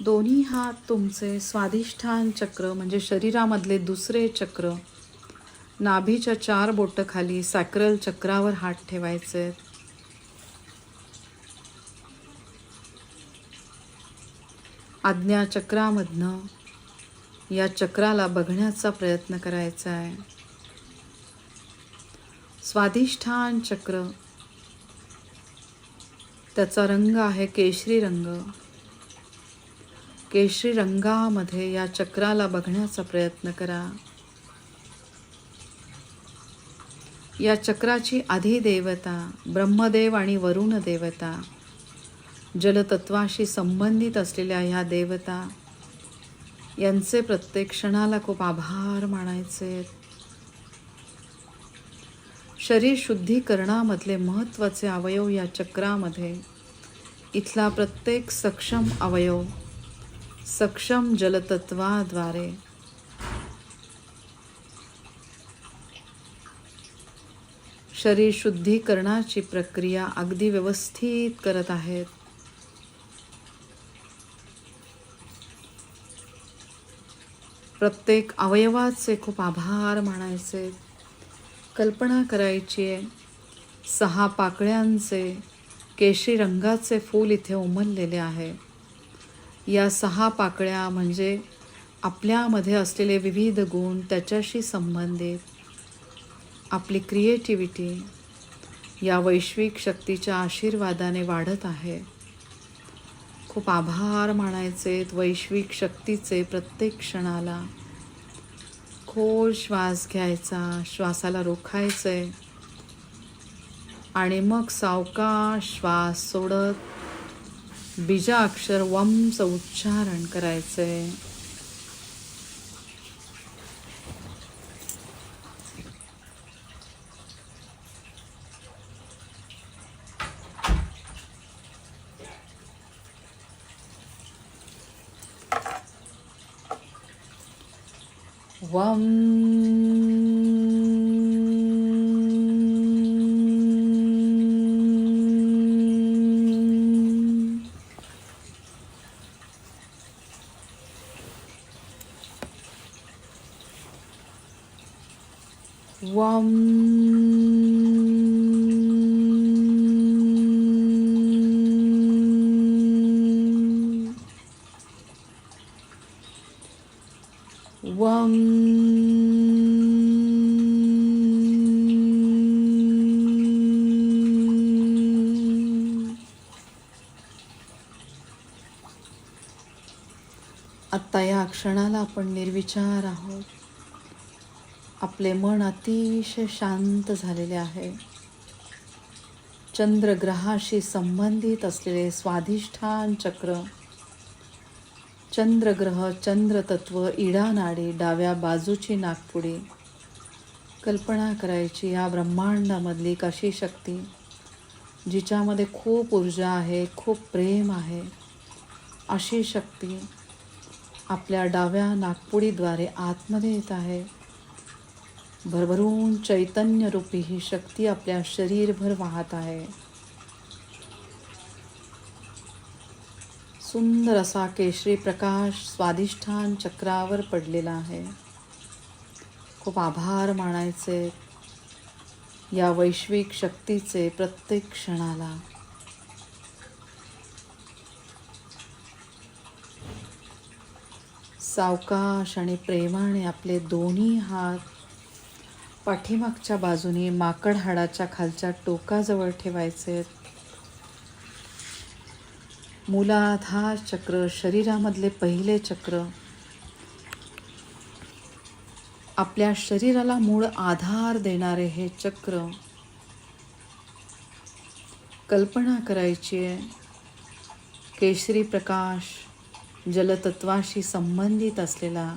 दोन्ही हात तुमचे स्वाधिष्ठान चक्र म्हणजे शरीरामधले दुसरे चक्र. नाभीच्या चार बोटं खाली सॅक्रल चक्रावर हात ठेवायचे. आज्ञा चक्रामधनं या चक्राला बघण्याचा प्रयत्न करायचा आहे. स्वाधिष्ठान चक्र. त्याचा रंग आहे केशरी रंग. केशरी रंगामध्ये या चक्राला बघण्याचा प्रयत्न करा. या चक्राची अधिदेवता ब्रह्मदेव आणि वरुण देवता जलतत्वाशी संबंधित असलेल्या ह्या देवता यांचे प्रत्येक क्षणाला खूप आभार मानायचे. शरीर शुद्धीकरणामधले महत्त्वाचे अवयव या चक्रामध्ये इथला प्रत्येक सक्षम अवयव सक्षम जलतत्वाद्वारे. शरीर शुद्धीकरणाची प्रक्रिया अगदी व्यवस्थित करत आहेत. प्रत्येक अवयवाचे खूप आभार मानायचे. कल्पना करायची आहे. सहा पाकळ्यांचे केशी रंगाचे फूल इथे उमललेले आहे. या सहा पाकळ्या म्हणजे आपल्यामध्ये असलेले विविध गुण त्याच्याशी संबंधित आपली क्रिएटिव्हिटी या वैश्विक शक्तीच्या आशीर्वादाने वाढत आहे. खूप आभार मानायचे वैश्विक शक्तीचे प्रत्येक क्षणाला. खोल श्वास घ्यायचा श्वासाला रोखायचं आहे आणि मग सावकाश श्वास सोडत बीजाक्षर वमचं उच्चारण करायचं आहे वं आत्ता या क्षणाला आपण निर्विचार आहोत. आपले मन अतिशय शांत झालेले आहे. चंद्रग्रहाशी संबंधित असलेले स्वाधिष्ठान चक्र. चंद्रग्रह चंद्रतत्व इडानाडी डाव्या बाजूची नागपुडी. कल्पना करायची या ब्रह्मांडामधली कशी शक्ती? जिच्यामध्ये खूप ऊर्जा आहे खूप प्रेम आहे. अशी शक्ती आपल्या डाव्या नागपुडीद्वारे आतमध्ये येत आहे. भरभरून चैतन्यरूपी ही शक्ती आपल्या शरीरभर वाहत आहे. सुंदर असा केशरी प्रकाश स्वादिष्ठान चक्रावर पडलेला आहे. खूप आभार मानायचे या वैश्विक शक्तीचे प्रत्येक क्षणाला. सावकाश आणि प्रेमाने आपले दोन्ही हात पाठीमागच्या बाजूने माकड हाडाच्या खालच्या टोकाजवळ ठेवायचे. मूलाधार चक्र शरीरामधले पहिले चक्र. आपल्या शरीराला मूळ आधार देणारे हे चक्र. कल्पना करायची आहे. केशरी प्रकाश जलतत्वाशी संबंधित असलेला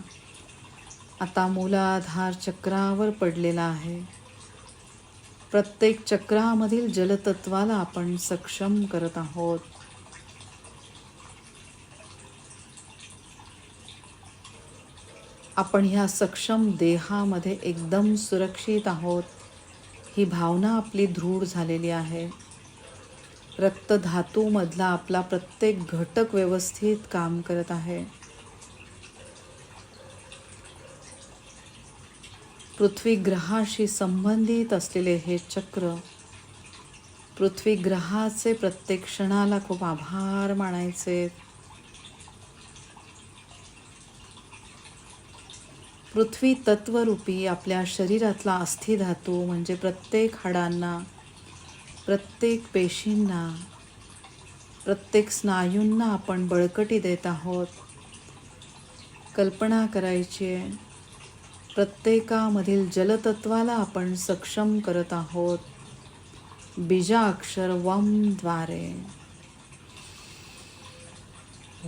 आता मूलाधार चक्रावर पडलेला आहे. प्रत्येक चक्रामधील जलतत्वाला आपण सक्षम करत आहोत. आपण ह्या सक्षम देहामध्ये एकदम सुरक्षित आहोत. ही भावना आपली दृढ झालेली आहे. रक्तधातूमधला आपला प्रत्येक घटक व्यवस्थित काम करत आहे. पृथ्वी ग्रहाशी संबंधित असलेले हे चक्र पृथ्वी ग्रहाचे प्रत्येक क्षणाला खूप आभार मानायचे. पृथ्वी तत्वरूपी आपल्या शरीरातला अस्थिधातू म्हणजे प्रत्येक हाडांना प्रत्येक पेशींना प्रत्येक स्नायूंना आपण बळकटी देत आहोत. कल्पना करायची आहे. प्रत्येकामधील जलतत्वाला आपण सक्षम करत आहोत. बीजाक्षर वमद्वारे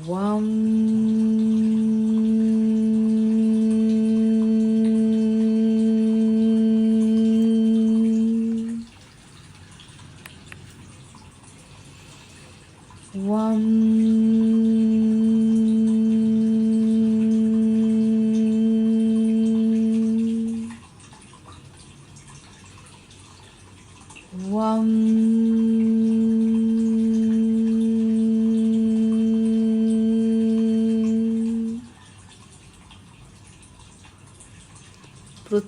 वम वम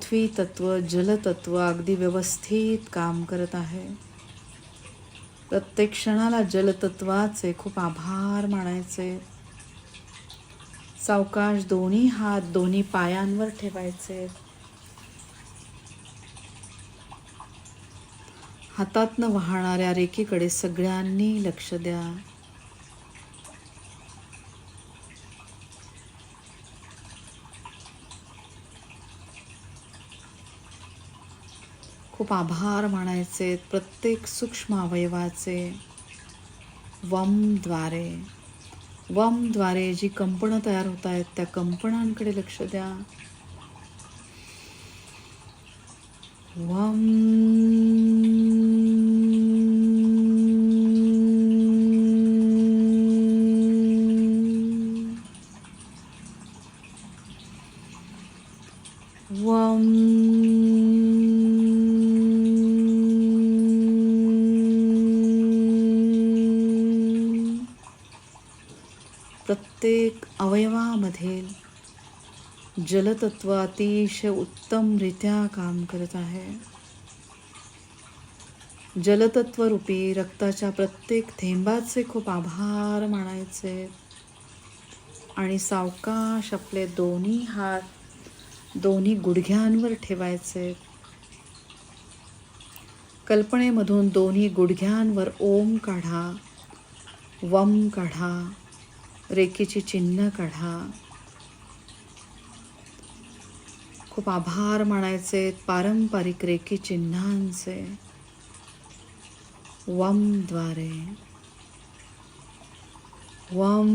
पृथ्वी तत्व जलतत्व अगदी व्यवस्थित काम करत आहे. प्रत्येक क्षणाला जलतत्वाचे खूप आभार मानायचे. सावकाश दोन्ही हात दोन्ही पायांवर ठेवायचे. हातातनं वाहणाऱ्या रेखीकडे सगळ्यांनी लक्ष द्या. खूप आभार मानायचे प्रत्येक सूक्ष्म अवयवाचे. वमद्वारे. वमद्वारे जी कंपनं तयार होत आहेत त्या कंपनांकडे लक्ष द्या. वम वम प्रत्येक अवयवामधील जलतत्व अतिशय उत्तमरित्या काम करत आहे. जलतत्वरूपी रक्ताच्या प्रत्येक थेंबाचे खूप आभार मानायचे. आणि सावकाश आपले दोन्ही हात दोन्ही गुडघ्यांवर ठेवायचे. कल्पनेमधून दोन्ही गुडघ्यांवर ओम काढा वम काढा रेकीची चिन्ह काढा. खूप आभार मानायचे पारंपरिक रेखी चिन्हांचे. वमद्वारे वम.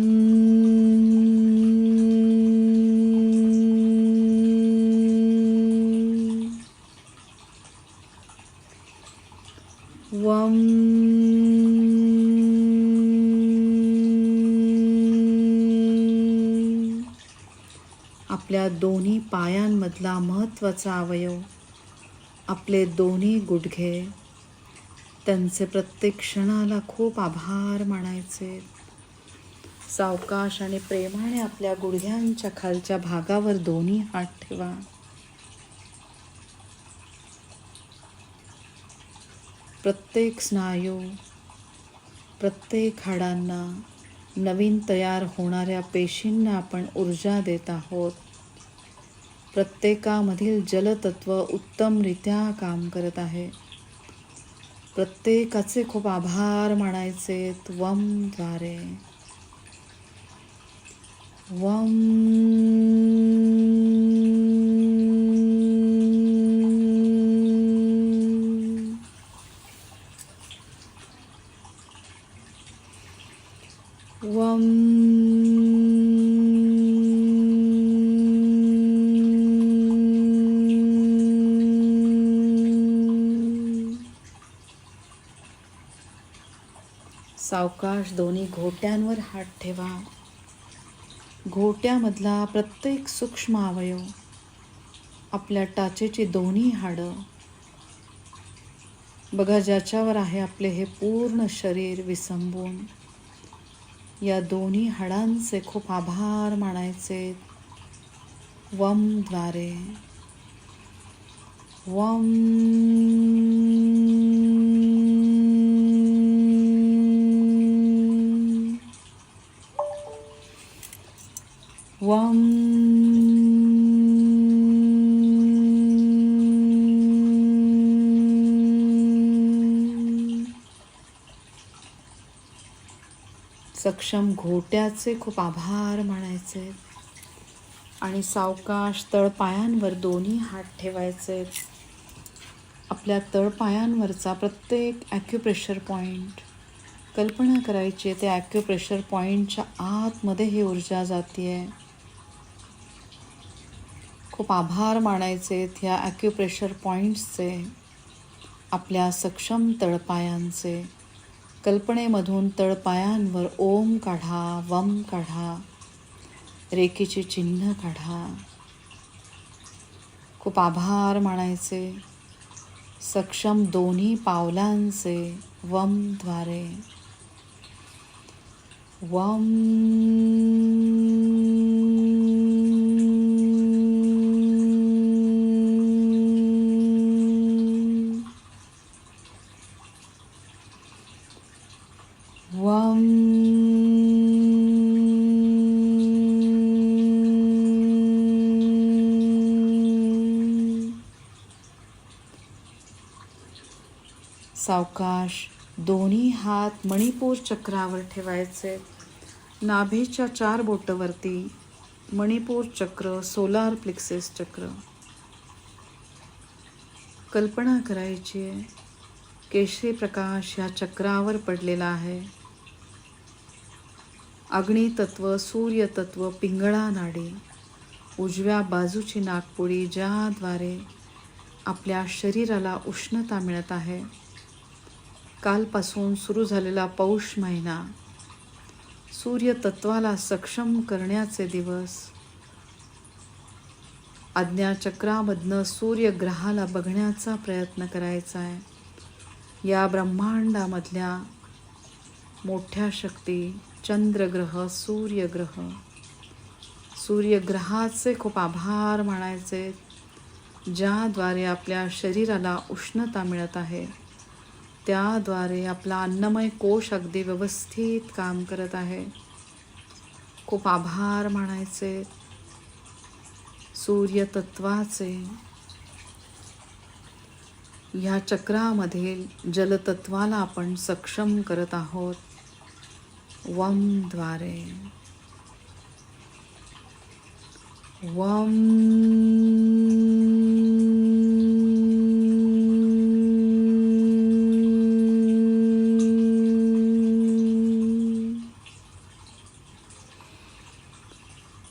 वम. आपल्या दोन्ही पायांमधला महत्त्वाचा अवयव आपले दोन्ही गुडघे त्यांचे प्रत्येक क्षणाला खूप आभार मानायचे. सावकाश आणि प्रेमाने आपल्या गुडघ्यांच्या खालच्या भागावर दोन्ही हात ठेवा. प्रत्येक स्नायू प्रत्येक हाडांना नवीन तयार होणाऱ्या पेशींना आपण ऊर्जा देत आहोत. प्रत्येकामधील जलतत्व उत्तमरित्या काम करत आहे. प्रत्येकाचे खूप आभार मानायचे. वमद्वारे वम वम सावकाश दोन्ही घोट्यांवर हात ठेवा. घोट्यामधला प्रत्येक सूक्ष्म अवयव आपल्या टाचेची दोन्ही हाडं बघा ज्याच्यावर आहे आपले हे पूर्ण शरीर विसंबून. या दोन्ही हाडांचे खूप आभार मानायचे. वमद्वारे वम वम सक्षम घोट्याचे खूप आभार मानायचे. आणि सावकाश तळपायांवर दोन्ही हात ठेवायचे. आपल्या तळपायांवरचा प्रत्येक ॲक्युप्रेशर पॉईंट कल्पना करायची आहे त्या ॲक्युप्रेशर पॉईंटच्या आतमध्ये ही ऊर्जा जाते आहे खूप आभार मानायचे ह्या ॲक्युप्रेशर पॉईंट्सचे आपल्या सक्षम तळपायांचे. कल्पनेमधून तळपायांवर ओम काढा वम काढा रेखेचे चिन्ह काढा. खूप आभार मानायचे. सक्षम दोन्ही पावलांचे वमद्वारे वम वम सावकाश. दोन्ही हात मणिपूर चक्रावर ठेवायचे. नाभीच्या चार बोटवरती मणिपूर चक्र सोलार प्लेक्सेस चक्र. कल्पना करायची आहे केशरी प्रकाश ह्या चक्रावर पडलेला आहे. अग्नितत्व सूर्यतत्व पिंगळा नाडी उजव्या बाजूची नागपुडी ज्याद्वारे आपल्या शरीराला उष्णता मिळत आहे. कालपासून सुरू झालेला पौष महिना सूर्यतत्वाला सक्षम करण्याचे दिवस. आज्ञाचक्रामधनं सूर्यग्रहाला बघण्याचा प्रयत्न करायचा आहे. या ब्रह्मांडामधल्या मोठ्या शक्ती चंद्रग्रह सूर्यग्रह. सूर्यग्रहाचे खूप आभार मानायचे ज्याद्वारे आपल्या शरीराला उष्णता मिळत आहे. त्याद्वारे आपला अन्नमय कोश अगदी व्यवस्थित काम करत आहे. खूप आभार मानायचे. सूर्यतत्वाचे. ह्या चक्रामधील जलतत्वाला आपण सक्षम करत आहोत. वमद्वारे वम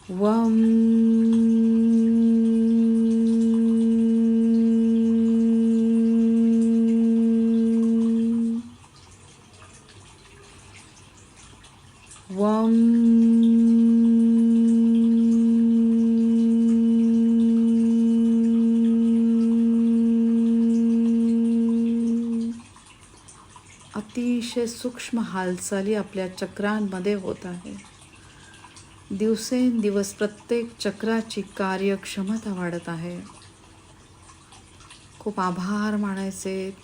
वम वम अतिशय सूक्ष्म हालचाली आपल्या चक्रांमध्ये होत आहे. दिवसेंदिवस प्रत्येक चक्राची कार्यक्षमता वाढत आहे. खूप आभार मानायचे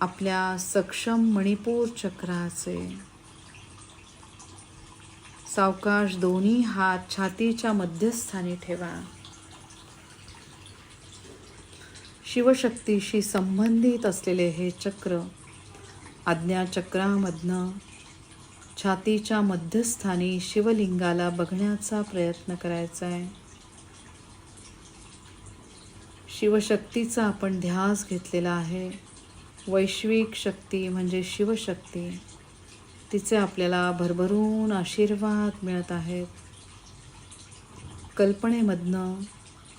आपल्या सक्षम मणिपूर चक्राचे. सावकाश दोन्ही हात छातीच्या मध्यस्थानी ठेवा. शिवशक्तीशी संबंधित असलेले हे चक्र आज्ञाचक्रामधनं छातीच्या मध्यस्थानी शिवलिंगाला बघण्याचा प्रयत्न करायचा आहे. शिवशक्तीचा आपण ध्यास घेतलेला आहे. वैश्विक शक्ती म्हणजे शिवशक्ती. तिचे आपल्याला भरभरून आशीर्वाद मिळत आहेत. कल्पनेमधनं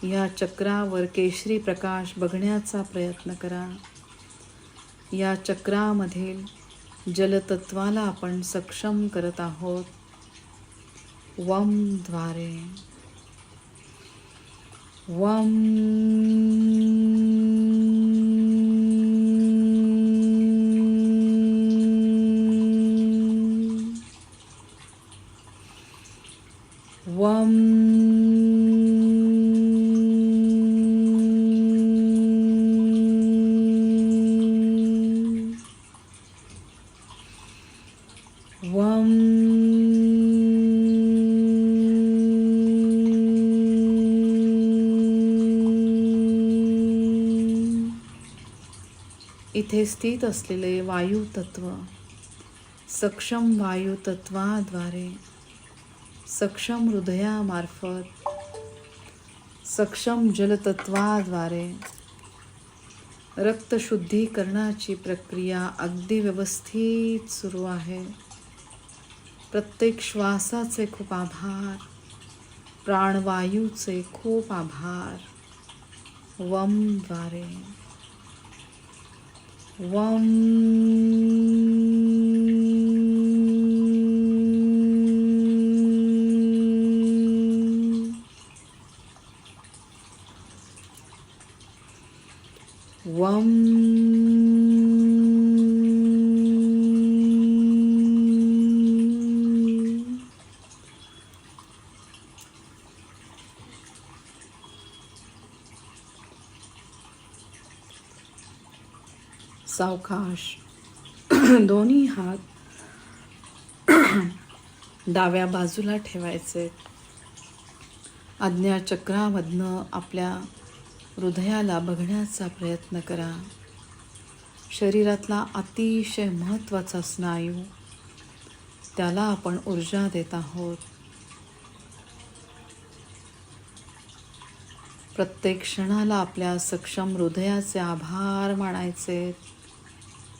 या चक्रावर केशरी प्रकाश बघण्याचा प्रयत्न करा. या चक्रामधील जलतत्वाला आपण सक्षम करत आहोत. वमद्वारे वम. वम. इथे स्थित असलेले वायू तत्व सक्षम वायू तत्वाद्वारे सक्षम हृदयामार्फत सक्षम जलतत्वाद्वारे रक्तशुद्धीकरणाची प्रक्रिया अगदी व्यवस्थित सुरू आहे. प्रत्येक श्वासाचे खूप आभार प्राणवायूचे खूप आभार वमद्वारे. वम वम सावकाश. दोन्ही हात डाव्या बाजूला ठेवायचे. आज्ञाचक्रामधनं आपल्या हृदयाला बघण्याचा प्रयत्न करा. शरीरातला अतिशय महत्त्वाचा स्नायू त्याला आपण ऊर्जा देत आहोत. प्रत्येक क्षणाला आपल्या सक्षम हृदयाचे आभार मानायचे.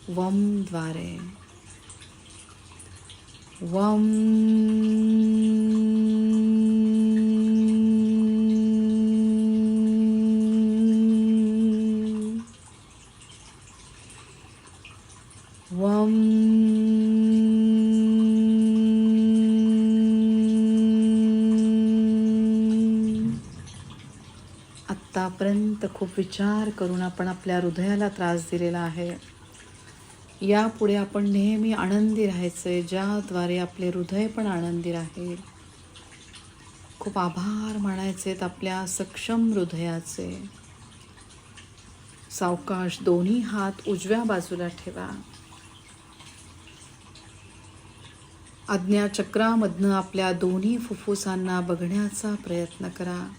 वमद्वारे वम वम आत्तापर्यंत खूप विचार करून आपण आपल्या हृदयाला त्रास दिलेला आहे. यापुढे आपण नेहमी आनंदी राहायचे ज्याद्वारे आपले हृदय पण आनंदी राहील. खूप आभार मानायचेत आपल्या सक्षम हृदयाचे. सावकाश दोन्ही हात उजव्या बाजूला ठेवा. आज्ञाचक्रामधनं आपल्या दोन्ही फुफ्फुसांना बघण्याचा प्रयत्न करा.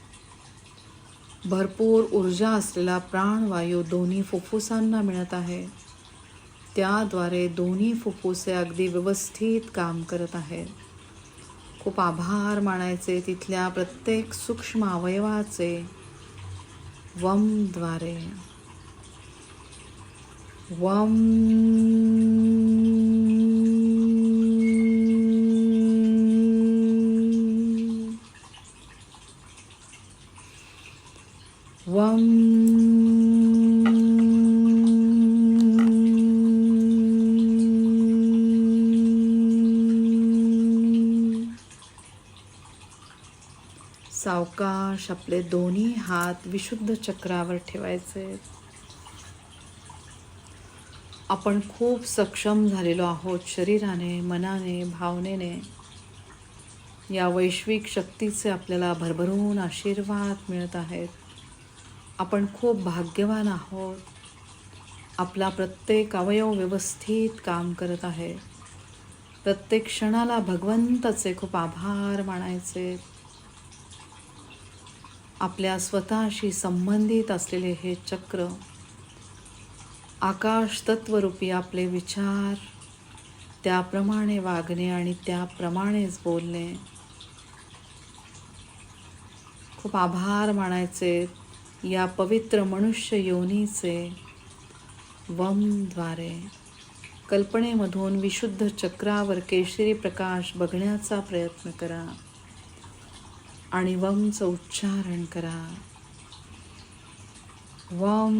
भरपूर ऊर्जा असलेला प्राणवायू दोन्ही फुफ्फुसांना मिळत आहे. त्याद्वारे दोन्ही फुफ्फुसे अगदी व्यवस्थित काम करत आहेत. खूप आभार मानायचे तिथल्या प्रत्येक सूक्ष्म अवयवाचे वमद्वारे. वम सावकाश आपले दोन्ही हात विशुद्ध चक्रावर ठेवायचे. आपण खूप सक्षम झालेलो आहोत शरीराने मनाने भावनेने. या वैश्विक शक्तीचे आपल्याला भरभरून आशीर्वाद मिळत आहेत. आपण खूप भाग्यवान आहोत. आपला प्रत्येक अवयव व्यवस्थित काम करत आहे. प्रत्येक क्षणाला भगवंताचे खूप आभार मानायचे. आपल्या स्वतःशी संबंधित असलेले हे चक्र आकाश तत्वरूपी आपले विचार त्याप्रमाणे वागणे आणि त्याप्रमाणेच बोलणे. खूप आभार मानायचे या पवित्र मनुष्य योनीचे वमद्वारे कल्पनेमधून विशुद्ध चक्रावर केशरी प्रकाश बघण्याचा प्रयत्न करा. आणि वमचं उच्चारण करा. वम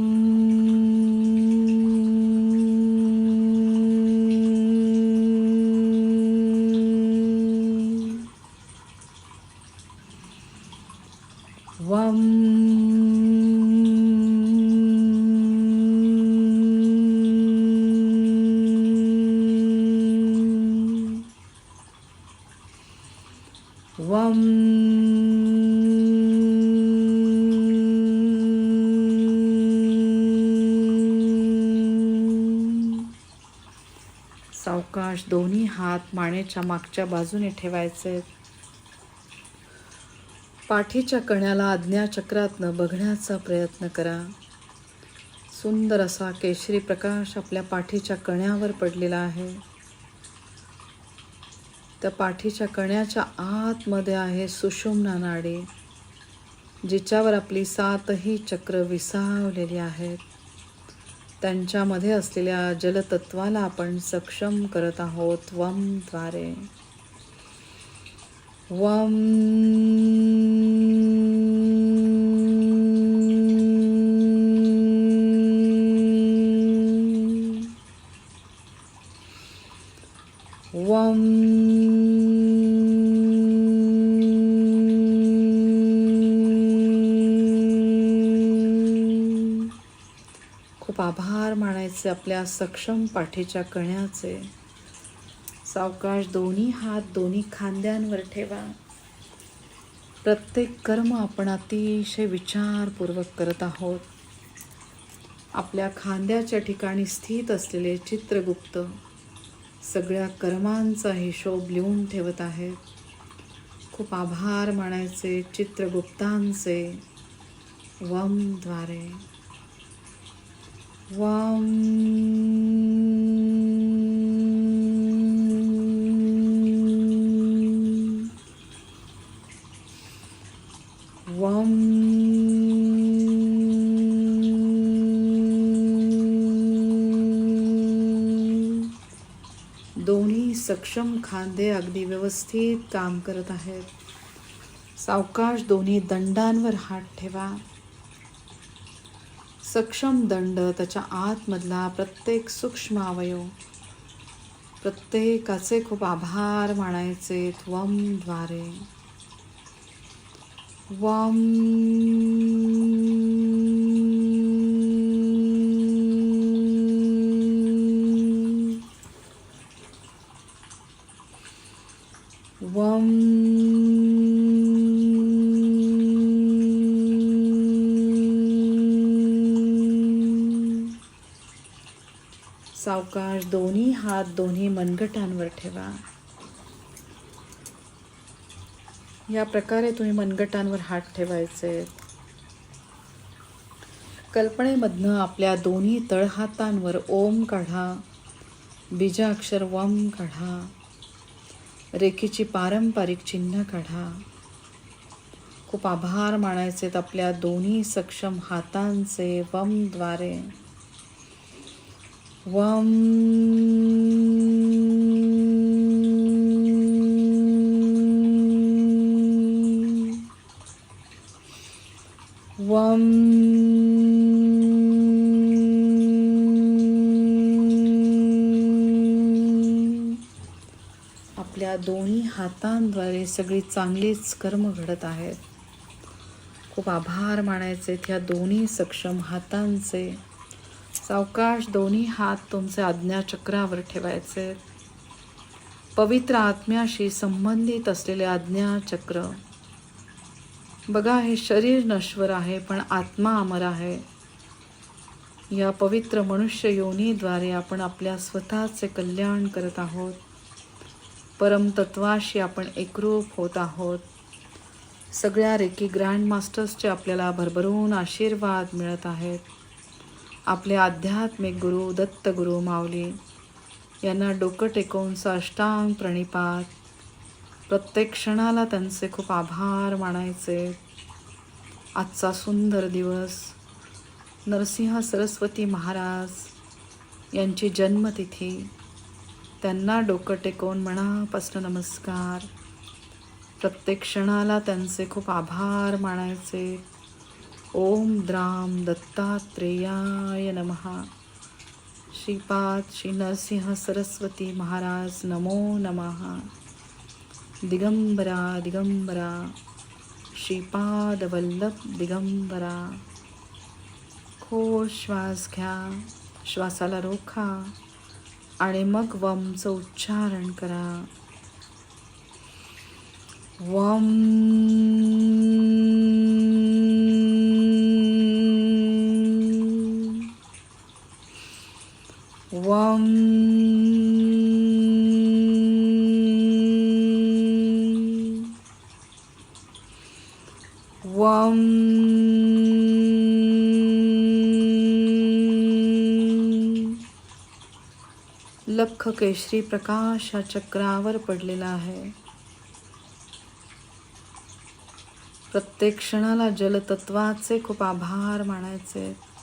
हात मानेच्या मागच्या बाजूने ठेवायचे. पाठीच्या कण्याला आज्ञाचक्रातनं बघण्याचा प्रयत्न करा. सुंदर असा केशरी प्रकाश आपल्या पाठीच्या कण्यावर पडलेला आहे. त्या पाठीच्या कण्याच्या आतमध्ये आहे सुषुम्ना नाडी जिच्यावर आपली सातही चक्र विसावलेली आहेत. त्यांच्यामध्ये असलेल्या जलतत्वाला आपण सक्षम करत आहोत. वमद्वारे वम वम खूप आभार असे आपल्या सक्षम पाठीच्या कण्याचे. सावकाश दोन्ही हात दोन्ही खांद्यांवर ठेवा. प्रत्येक कर्म आपण अतिशय विचारपूर्वक करत आहोत. आपल्या खांद्याच्या ठिकाणी स्थित असलेले चित्रगुप्त सगळ्या कर्मांचा हिशोब लिहून ठेवत आहेत. खूप आभार मानायचे चित्रगुप्तांचे वमद्वारे वम. वम. दोन्ही सक्षम खांदे अगदी व्यवस्थित काम करत आहेत. सावकाश दोन्ही दंडांवर हात ठेवा. सक्षम दंड त्याच्या आतमधला प्रत्येक सूक्ष्म अवयव प्रत्येकाचे खूप आभार मानायचे वमद्वारे वम वम सावकाश दोन्ही हात दोन्ही मनगटांवर ठेवा. या प्रकारे तुम्ही मनगटांवर हात ठेवायचे. कल्पनेमधनं आपल्या दोन्ही तळहातांवर ओम काढा. बीजाक्षर वम काढा. रेखीची पारंपरिक चिन्ह काढा. खूप आभार मानायचेत आपल्या दोन्ही सक्षम हातांचे वमद्वारे वम वम आपल्या दोन्ही हातांद्वारे सगळी चांगलीच कर्म घडत आहेत. खूप आभार मानायचे त्या दोन्ही सक्षम हातांचे सावकाश दोन्ही हात तुमचे आज्ञाचक्रावर ठेवायचे. पवित्र आत्म्याशी संबंधित असलेले आज्ञाचक्र. बघा हे शरीर नश्वर आहे पण आत्मा अमर आहे. या पवित्र मनुष्य योनीद्वारे आपण आपल्या स्वतःचे कल्याण करत आहोत. परमतत्वाशी आपण एकरूप होत आहोत. सगळ्या रेकी ग्रँड मास्टर्सचे आपल्याला भरभरून आशीर्वाद मिळत आहेत. आपले आध्यात्मिक गुरु दत्तगुरु माऊली यांना डोकं टेकवून साष्टांग प्रणिपात. प्रत्येक क्षणाला त्यांचे खूप आभार मानायचे. आजचा सुंदर दिवस. नरसिंह सरस्वती महाराज यांची जन्मतिथी. त्यांना डोकं टेकवून मनापासून नमस्कार. प्रत्येक क्षणाला त्यांचे खूप आभार मानायचे. ओम द्राम दत्तात्रेयाय नमः। श्रीपाद श्री नरसिंह सरस्वती महाराज नमो नमः। दिगंबरा दिगंबरा। श्रीपाद वल्लभ दिगंबरा। खोल श्वास घ्या श्वासाला रोखा आणि मग वमचं उच्चारण करा. वम वं वं लख केशरी प्रकाश हा चक्रावर पडलेला आहे. प्रत्येक क्षणाला जलतत्वाचे खूप आभार मानायचे.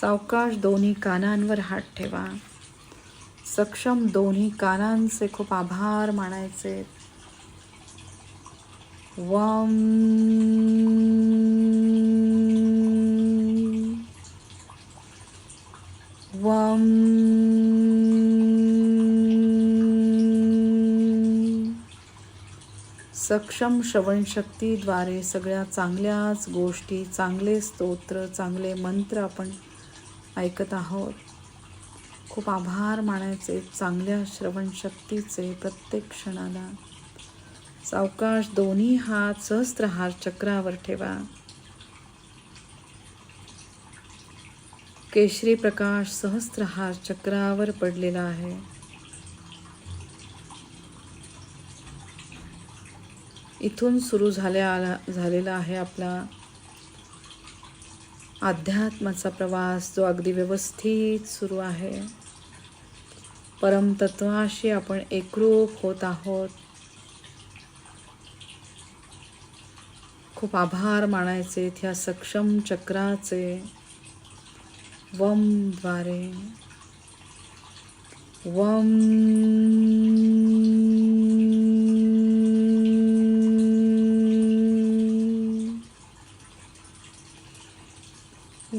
सावकाश दोन्ही कानांवर हात ठेवा. सक्षम दोन्ही कानांचे खूप आभार मानायचे. वम. वम. सक्षम श्रवणशक्तीद्वारे सगळ्या चांगल्याच गोष्टी चांगले स्तोत्र चांगले मंत्र आपण ऐकत आहोत. खूप आभार मानायचे चांगल्या श्रवणशक्तीचे प्रत्येक क्षणाला. सावकाश दोन्ही हात सहस्त्रहार चक्रावर ठेवा. केशरी प्रकाश सहस्त्रहार चक्रावर पडलेला आहे. इथून सुरू झाल्या झालेला आहे आपला अध्यात्माचा प्रवास जो अगदी व्यवस्थित सुरू आहे. परमतत्वाशी आपण एकरूप होत आहोत. खूप आभार मानायचे त्या सक्षम चक्राचे वमद्वारे वम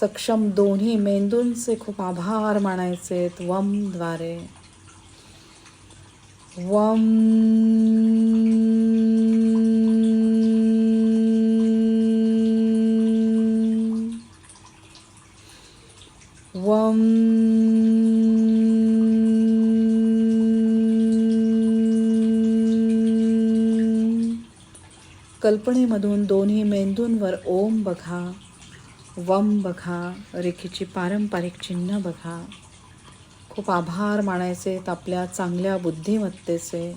सक्षम दोन्ही मेंदूंचे खूप आभार मानायचे वमद्वारे वम वम कल्पनेमधून दोन्ही मेंदूंवर ओम बघा. वम बघा रेखेची पारंपरिक चिन्ह बघा. खूप आभार मानायचे आपल्या चांगल्या बुद्धिमत्तेचे.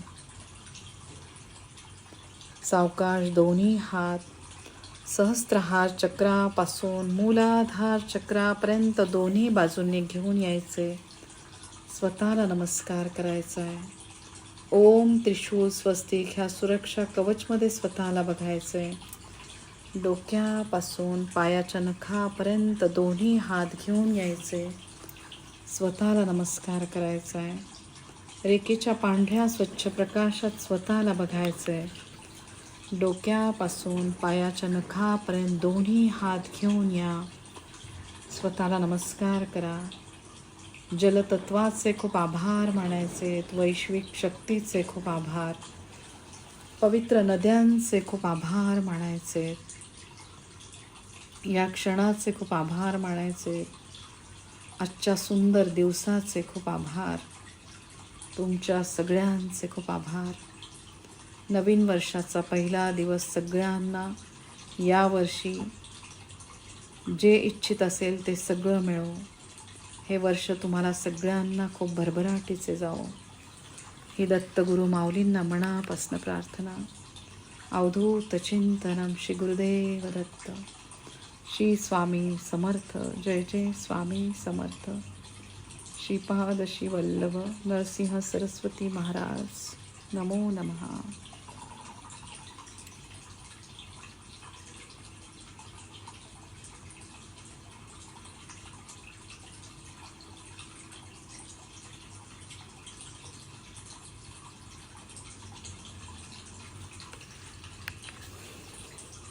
सावकाश दोन्ही हात. सहस्त्रहार चक्रापासून मूलाधार चक्रापर्यंत दोन्ही बाजूंनी घेऊन यायचे. स्वतःला नमस्कार करायचा आहे ओम त्रिशूल स्वस्तिक ह्या सुरक्षा कवचमध्ये स्वतःला बघायचं आहे डोक्यापासून पायाच्या नखापर्यंत दोन्ही हात घेऊन यायचे. स्वतःला नमस्कार करायचा आहे रेखेच्या पांढऱ्या स्वच्छ प्रकाशात स्वतःला बघायचं आहे डोक्यापासून पायाच्या नखापर्यंत दोन्ही हात घेऊन या. स्वतःला नमस्कार करा. जलतत्वाचे खूप आभार मानायचे वैश्विक शक्तीचे खूप आभार. पवित्र नद्यांचे खूप आभार मानायचे या क्षणाचे खूप आभार मानायचे. आजच्या सुंदर दिवसाचे खूप आभार. तुमच्या सगळ्यांचे खूप आभार. नवीन वर्षाचा पहिला दिवस सगळ्यांना यावर्षी जे इच्छित असेल ते सगळं मिळो. हे वर्ष तुम्हाला सगळ्यांना खूप भरभराटीचे जावो. ही दत्तगुरु माऊलींना मनापासून प्रार्थना. अवधूत चिंतनम श्री गुरुदेव दत्त. श्री स्वामी समर्थ जय जय स्वामी समर्थ. श्रीपाद श्री वल्लभ नरसिंह सरस्वती महाराज नमो नमः.